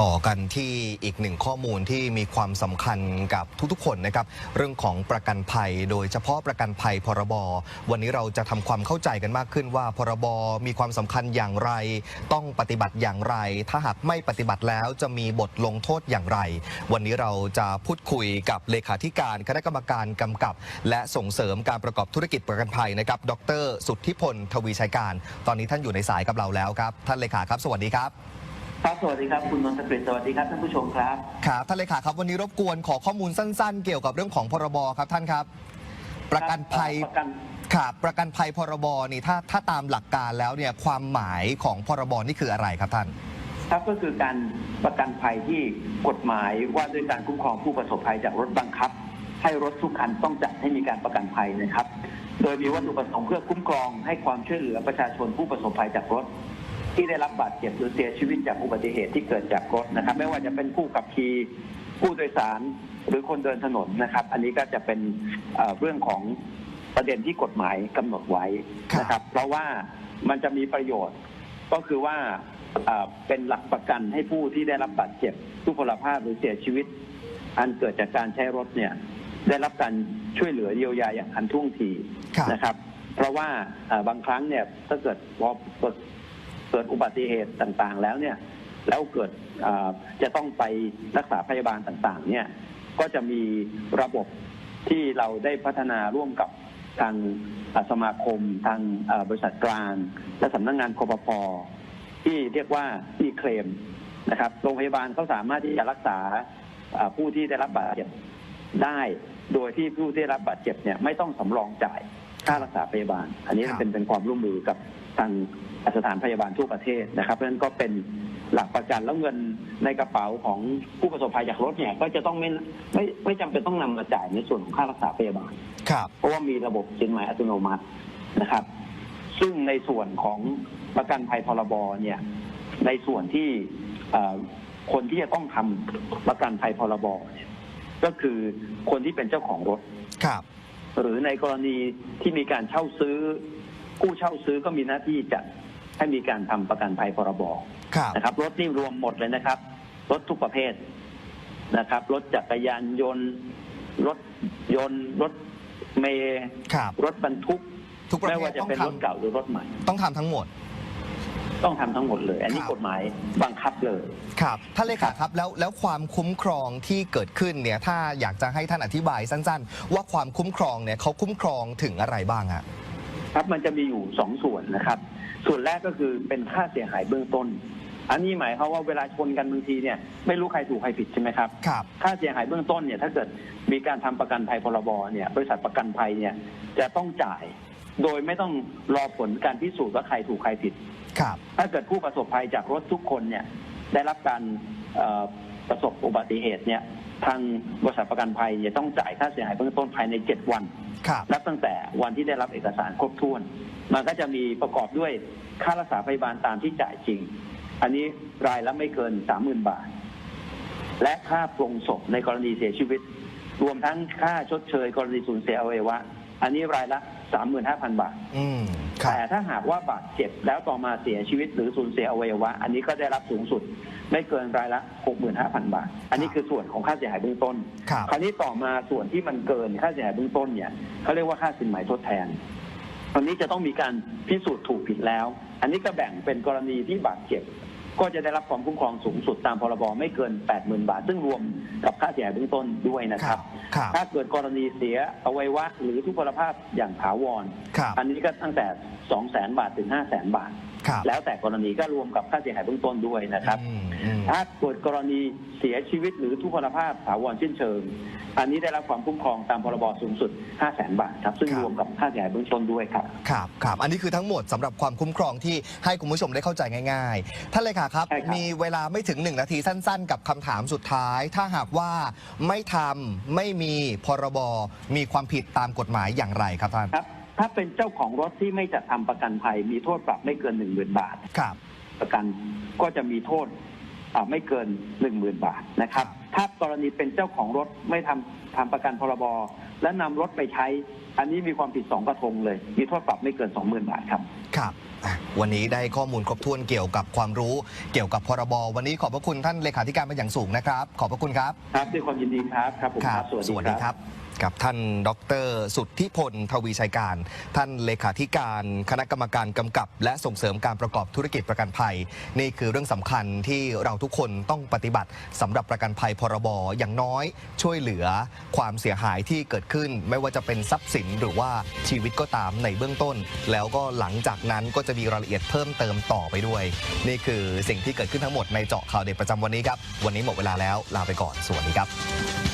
ต่อกันที่อีกหนึ่งข้อมูลที่มีความสำคัญกับทุกๆ คนนะครับ เรื่องของประกันภัย โดยเฉพาะประกันภัยพรบ วันนี้เราจะทำความเข้าใจกันมากขึ้นว่า พรบมีความสำคัญอย่างไร ต้องปฏิบัติอย่างไร ถ้าหากไม่ปฏิบัติแล้วจะมีบทลงโทษอย่างไร วันนี้เราจะพูดคุยกับเลขาธิการคณะกรรมการกำกับ และส่งเสริมการประกอบธุรกิจประกันภัยนะครับ ดร สุทธิพลทวีชัยการ ตอนนี้ท่านอยู่ในสายกับเราแล้วครับ ท่านเลขาครับ สวัสดีครับ ครับสวัสดีครับคุณนนทกฤษสวัสดีครับท่านผู้ชมครับครับท่านเลขาครับวันนี้รบกวนขอข้อมูลสั้นๆ เกี่ยวกับเรื่องของพรบครับท่านครับ ประกันภัยประกันครับประกันภัยพรบนี่ถ้าถ้าตามหลักการแล้วเนี่ยความหมายของพรบนี่คืออะไรครับท่าน ครับก็คือการประกันภัยที่กฎหมายว่าด้วยการคุ้มครองผู้ประสบภัยจากรถบังคับ ให้รถทุกคันต้องจัดให้มีการประกันภัยนะครับ โดยมีวัตถุประสงค์เพื่อคุ้มครองให้ความช่วยเหลือประชาชนผู้ประสบภัยจากรถ ที่ได้รับบาดเจ็บหรือเสียชีวิตจากอุบัติเหตุที่เกิดจากรถนะครับ ไม่ว่าจะเป็นผู้ขับขี่ผู้โดยสารหรือคนเดินถนนนะครับ อันนี้ก็จะเป็นเอ่อเรื่องของประเด็นที่กฎหมายกำหนดไว้นะครับ เพราะว่ามันจะมีประโยชน์ก็คือว่าเอ่อเป็นหลักประกันให้ผู้ที่ได้รับบาดเจ็บทุพพลภาพหรือเสียชีวิต อันเกิดจากการใช้รถเนี่ยได้รับการช่วยเหลือเยียวยาอย่างทันท่วงทีครับนะครับ เพราะว่าเอ่อบางครั้งเนี่ยถ้าเกิดพอ เกิดเกิดอุบัติเหตุต่างๆ แล้วเนี่ยแล้วเกิดเอ่อจะต้องไปรักษาพยาบาลต่างๆ เนี่ยก็จะมีระบบที่เราได้พัฒนาร่วมกับทางเอ่อสมาคม ทางเอ่อบริษัทกลาง และสำนักงานคอปพที่เรียกว่ามีเคลมนะครับโรงพยาบาลเขาสามารถที่จะรักษาเอ่อผู้ที่ได้รับบาดเจ็บได้ โดยที่ผู้ที่ได้รับบาดเจ็บเนี่ยไม่ต้องสำรองจ่ายค่ารักษาพยาบาล อันนี้ครับเป็นเป็นความร่วมมือกับ ทางสถานพยาบาลทั่วประเทศนะครับ เพราะฉะนั้นก็เป็นหลักประกันแล้วเงินในกระเป๋าของผู้ประสบภัยจากรถเนี่ยก็จะต้องไม่ไม่ไม่จำเป็นต้องนำมาจ่ายในส่วนของค่ารักษาพยาบาลครับเพราะว่ามีระบบสินหมายอัตโนมัตินะครับ ซึ่งในส่วนของประกันภัยพรบเนี่ยในส่วนที่เอ่อคนที่จะต้องทำประกันภัยพรบเนี่ยก็คือคนที่เป็นเจ้าของรถครับ หรือในกรณีที่มีการเช่าซื้อ ผู้เช่าซื้อก็มีหน้าที่จัดให้มีการทำประกันภัยพรบครับนะครับ รถนี่รวมหมดเลยนะครับ รถทุกประเภทนะครับ รถจักรยานยนต์ รถยนต์รถเมล์ครับรถบรรทุกทุกประไม่เภว่าทจะต้องเป็นทรถเก่าหรือรถใหม่ำต้องทำทั้งหมด ต้องทำทั้งหมดเลย อันนี้ครับกฎหมายบังคับเลยครับท่านเลขาครับแล้วแล้วความคุ้มครองที่เกิดขึ้นเนี่ย ถ้าอยากจะให้ท่านอธิบายสั้น ๆ ว่าความคุ้มครองเนี่ยเขาคุ้มครองถึงอะไรบ้างฮะ ครับมันจะมีอยู่สองส่วนนะครับ ส่วนแรกก็คือเป็นค่าเสียหายเบื้องต้น อันนี้หมายความว่าเวลาชนกันบางทีเนี่ยไม่รู้ใครถูกใครผิดใช่ไหมครับครับ ค่าเสียหายเบื้องต้นเนี่ยถ้าเกิดมีการทำประกันภัยพรบเนี่ยบริษัทประกันภัยเนี่ยจะต้องจ่ายโดยไม่ต้องรอผลการพิสูจน์ว่าใครถูกใครผิด ครับ ถ้าเกิดผู้ประสบภัยจากรถทุกคนเนี่ยได้รับการเอ่อประสบอุบัติเหตุเนี่ยทางบริษัทประกันภัยเนี่ยต้องจ่ายค่าเสียหายเบื้องต้นภายใน 7 วันครับ นับตั้งแต่วันที่ได้รับเอกสารครบถ้วน มันก็จะมีประกอบด้วยค่ารักษาพยาบาลตามที่จ่ายจริง อันนี้รายละไม่เกินสามหมื่นบาท และค่าปรงศพในกรณีเสียชีวิต รวมทั้งค่าชดเชย กรณีสูญเสียอวัยวะ อันนี้รายละ 35,000 บาท อืมครับ แต่ถ้าหากว่าบาดเจ็บแล้วต่อมาเสียชีวิตหรือสูญเสียอวัยวะ อันนี้ก็ได้รับสูงสุดไม่เกินรายละ 65,000 บาท อันนี้คือส่วนของค่าเสียหายเบื้องต้น ครับ คราวนี้ต่อมาส่วนที่มันเกินค่าเสียหายเบื้องต้นเนี่ยเขาเรียกว่าค่าสินไหมทดแทนอันนี้จะต้องมีการพิสูจน์ถูกผิดแล้ว อันนี้ก็แบ่งเป็นกรณีที่บาดเจ็บ ก็จะได้รับความคุ้มครองสูงสุดตามพรบไม่เกิน 80,000 บาท ซึ่งรวมกับค่าเสียหายเบื้องต้นด้วยนะครับ ครับถ้าเกิดกรณีเสียอวัยวะหรือทุพพลภาพอย่างถาวร ครับ อันนี้ก็ตั้งแต่ 2 0 0 0 0 0 บาทถึง 5 0 0 0 0 0 บาท ครับแล้วแต่กรณีก็รวมกับค่าเสียหายเบื้องต้นด้วยนะครับ อืมอืม ถ้าเกิดกรณีเสียชีวิตหรือทุพพลภาพถาวรสิ้นเชิง อันนี้ได้รับความคุ้มครองตามพรบสูงสุด 5 0 0 0 0 0 บาทครับ ซึ่งครับ รวมกับค่าเสียหายเบื้องต้นด้วยครับ ครับครับอันนี้คือทั้งหมดสำหรับความคุ้มครองที่ให้คุณผู้ชมได้เข้าใจง่ายๆท่านเลขาครับ ใช่ครับ มีเวลาไม่ถึงหนึ่งนาทีสั้น ๆ กับคำถามสุดท้าย ถ้าหากว่าไม่ทำไม่มีพรบ มีความผิดตามกฎหมายอย่างไรครับท่าน ครับ ถ้าเป็นเจ้าของรถที่ไม่จัดทำประกันภัย มีโทษปรับไม่เกิน1 0,000บาท ครับ ประกันก็จะมีโทษอ่าไม่เกิน1 0,000บาทนะครับครับ ถ้ากรณีเป็นเจ้าของรถไม่ทำทำประกันพรบและนำรถไปใช้ อันนี้มีความผิดสองกระทงเลย มีโทษปรับไม่เกิน20,000บาทครับ ครับอะวันนี้ได้ข้อมูลครบถ้วนเกี่ยวกับความรู้เกี่ยวกับพรบ วันนี้ขอบพระคุณท่านเลขาธิการเป็นอย่างสูงนะครับ ขอบพระคุณครับ ครับด้วยความยินดีครับ ครับผมครับสวัสดีครับ กับท่านดร สุทธิพลทวีชัยการ ท่านเลขาธิการคณะกรรมการกำกับ และส่งเสริมการประกอบธุรกิจประกันภัย นี่คือเรื่องสำคัญที่เราทุกคนต้องปฏิบัติสำหรับประกันภัยพรบอย่างน้อยช่วยเหลือความเสียหายที่เกิดขึ้น ไม่ว่าจะเป็นทรัพย์สินหรือว่าชีวิตก็ตามในเบื้องต้น แล้วก็หลังจากนั้นก็จะมีรายละเอียดเพิ่มเติมต่อไปด้วย นี่คือสิ่งที่เกิดขึ้นทั้งหมดในเจาะข่าวเด็ดประจำวันนี้ครับวันนี้หมดเวลาแล้วลาไปก่อนสวัสดีครับ